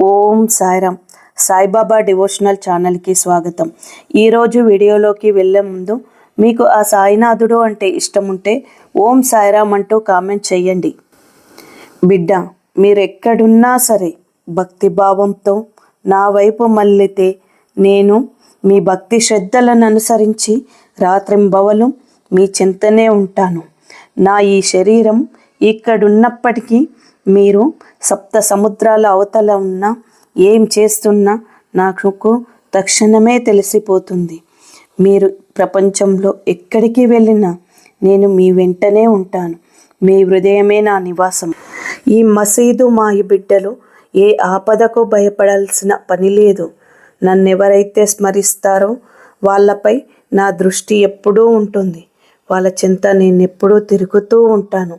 ఓం Sairam. Saibaba devotional ఛానల్కి స్వాగతం. ఈరోజు వీడియోలోకి వెళ్ళే ముందు మీకు ఆ సాయినాథుడు అంటే ఇష్టం ఉంటే ఓం సాయిరామ్ అంటూ కామెంట్ చేయండి బిడ్డ మీరు ఎక్కడున్నా సరే భక్తి భావంతో నా వైపు మళ్ళితే నేను మీ భక్తి శ్రద్ధలను అనుసరించి రాత్రింబవలు మీ చింతనే ఉంటాను. నా ఈ శరీరం ఇక్కడున్నప్పటికీ మీరు సప్త సముద్రాల అవతల ఉన్న ఏం చేస్తున్నా నాకు తక్షణమే తెలిసిపోతుంది. మీరు ప్రపంచంలో ఎక్కడికి వెళ్ళినా నేను మీ వెంటనే ఉంటాను. మీ హృదయమే నా నివాసం. ఈ మసీదు మాయి బిడ్డలు ఏ ఆపదకు భయపడాల్సిన పని లేదు. నన్నెవరైతే స్మరిస్తారో వాళ్ళపై నా దృష్టి ఎప్పుడూ ఉంటుంది. వాళ్ళ చింత నేను ఎప్పుడూ తిరుగుతూ ఉంటాను.